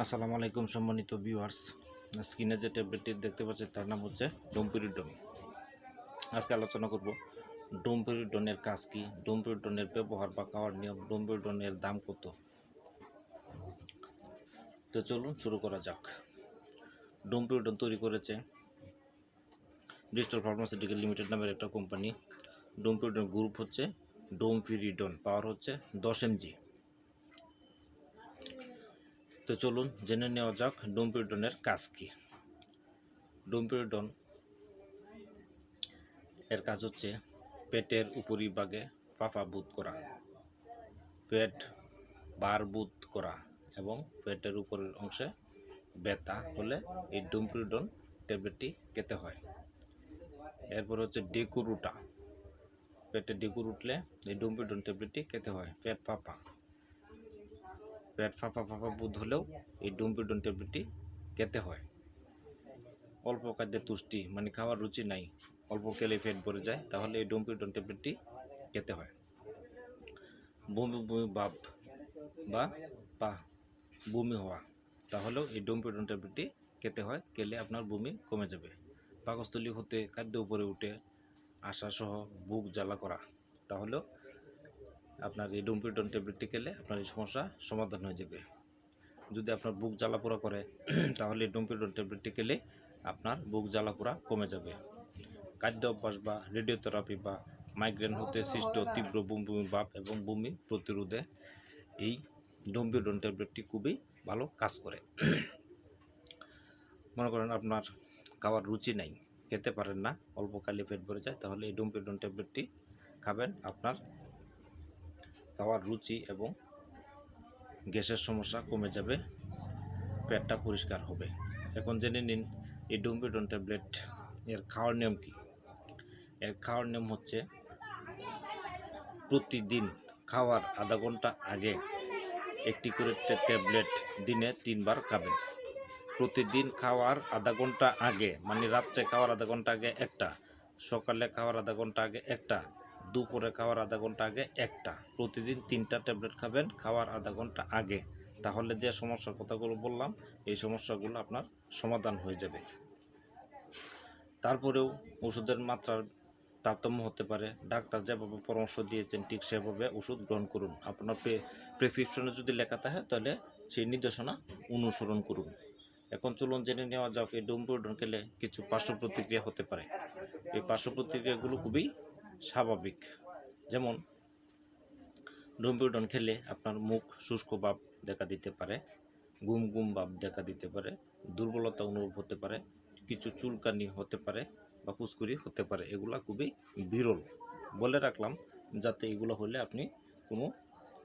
আসসালামু আলাইকুম সম্মানিত ভিউয়ার্স স্ক্রিনে যে ট্যাবলেটটি দেখতে পাচ্ছেন, তার নাম হচ্ছে ডোমপিরিডন আজকে আলোচনা করব ডোমপিরিডনের কাজ কি? ডোমপিরিডনের ব্যবহার বা খাওয়ার নিয়ম ডোমপিরিডনের দাম কত? তো চলুন শুরু করা যাক। ডোমপিরিডন তৈরি করেছে ব্রিস্টল ফার্মাসিউটিক্যাল লিমিটেড নামের একটা কোম্পানি ডোমপিরিডন গ্রুপ হচ্ছে ডোমপিরিডন পাওয়ার হচ্ছে দশ এমজি তো চলুন জেনে নেওয়া যাক ডোমপিরিডনের কাজ কি। ডোমপিরিডন এর কাজ হচ্ছে পেটের উপরিভাগে পাফাভূত করা, পেট বার বারবুত করা এবং পেটের উপরের অংশে ব্যথা হলে এই ডোমপিরিডন ট্যাবলেটটি খেতে হয়। এরপর হচ্ছে ডেকুরুটা, পেটে ডেকুর উঠলে এই ডোমপিরিডন ট্যাবলেটটি খেতে হয়, পেট ফাঁপা পেট ফাঁপা ফাঁপা বোধ হলেও এই ডোমপিডন ট্যাবলেটটি খেতে হয়। অল্প খাদ্যে তুষ্টি মানে খাওয়ার রুচি নাই, অল্প খেলে পেট ভরে যায়, তাহলে এই ডোমপিডন ট্যাবলেটটি খেতে হয়। বমি বমি ভাব বা পা বমি হওয়া, তাহলেও এই ডোমপিডন ট্যাবলেটটি খেতে হয়, খেলে আপনার বমি কমে যাবে। পাকস্থলী হতে, খাদ্য উপরে উঠে আসা সহ বুক জ্বালা করা, তাহলেও আপনার এই ডোমপিডন ট্যাবলেটটি খেলে আপনার এই সমস্যা সমাধান হয়ে যাবে। যদি আপনার বুক জ্বালাপোড়া করে, তাহলে এই ডোমপিডন ট্যাবলেটটি খেলে আপনার বুক জ্বালাপোড়া কমে যাবে। খাদ্য অভ্যাস বা রেডিওথেরাপি বা মাইগ্রেন হতে সৃষ্ট তীব্র বমি বমি ভাব এবং বমি প্রতিরোধে এই ডোমপিডন ট্যাবলেটটি খুবই ভালো কাজ করে। মনে করেন আপনার খাওয়ার রুচি নাই, খেতে পারেন না, অল্প কালি পেট ভরে যায়, তাহলে এই ডোমপিডন ট্যাবলেটটি খাবেন আপনার খাওয়ার রুচি এবং গ্যাসের সমস্যা কমে যাবে, পেটটা পরিষ্কার হবে। এখন জেনে নিন, এই ডোমপিডন ট্যাবলেট এর খাওয়ার নিয়ম কি? এর খাওয়ার নিয়ম হচ্ছে প্রতিদিন খাওয়ার আধা ঘণ্টা আগে একটি করে ট্যাবলেট দিনে তিনবার খাবেন। প্রতিদিন খাওয়ার আধা ঘণ্টা আগে মানে রাত্রে খাওয়ার আধা ঘণ্টা আগে একটা, সকালে খাওয়ার আধা ঘণ্টা আগে একটা দুপুরে খাওয়ার আধা ঘণ্টা আগে একটা। প্রতিদিন তিনটা ট্যাবলেট খাবেন, খাওয়ার আধা ঘণ্টা আগে। তাহলে যে সমস্যার কথাগুলো বললাম, এই সমস্যাগুলো আপনার সমাধান হয়ে যাবে। তারপরেও ওষুধের মাত্রার তারতম্য হতে পারে। ডাক্তার যেভাবে পরামর্শ দিয়েছেন, ঠিক সেভাবে ওষুধ গ্রহণ করুন। আপনার প্রেসক্রিপশনে যদি লেখা থাকে, তাহলে সেই নির্দেশনা অনুসরণ করুন। এখন চলুন জেনে নেওয়া যাক, এই ডোমপিডন খেলে কিছু পার্শ্ব প্রতিক্রিয়া হতে পারে। এই পার্শ্ব প্রতিক্রিয়াগুলো খুবই স্বাভাবিক। যেমন ডোমপিডন খেলে আপনার মুখ শুষ্ক ভাব দেখা দিতে পারে, গুম গুম ভাব দেখা দিতে পারে, দুর্বলতা অনুভব হতে পারে, কিছু চুলকানি হতে পারে বা ফুসকুরি হতে পারে, এগুলা খুবই বিরল। বলে রাখলাম, যাতে এগুলো হলে আপনি কোনো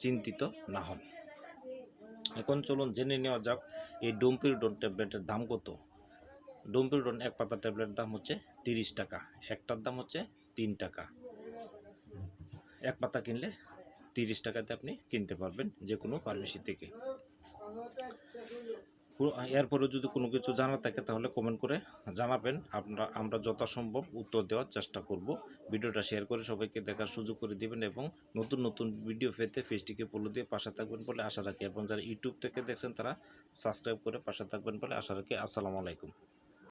চিন্তিত না হন। এখন চলুন জেনে নেওয়া যাক, এই ডোমপিরিডন ট্যাবলেটের দাম কত? ডোমপিরিডন এক পাতা ট্যাবলেটের দাম হচ্ছে তিরিশ টাকা, একটার দাম হচ্ছে তিন টাকা। এক পাতা কিনলে তিরিশ টাকাতে আপনি কিনতে পারবেন যে কোনো ফার্মেসি থেকে। পুরো- এরপরেও যদি কোনো কিছু জানা থাকে তাহলে কমেন্ট করে জানাবেন। আপনারা, আমরা যথাসম্ভব উত্তর দেওয়ার চেষ্টা করব। ভিডিওটা শেয়ার করে সবাইকে দেখার সুযোগ করে দিবেন এবং নতুন নতুন ভিডিও পেতে ফেসটিকে ফলো দিয়ে পাশে থাকবেন বলে আশা রাখি। এবং যারা ইউটিউব থেকে দেখছেন তারা সাবস্ক্রাইব করে পাশে থাকবেন বলে আশা রাখি। আসসালামু আলাইকুম।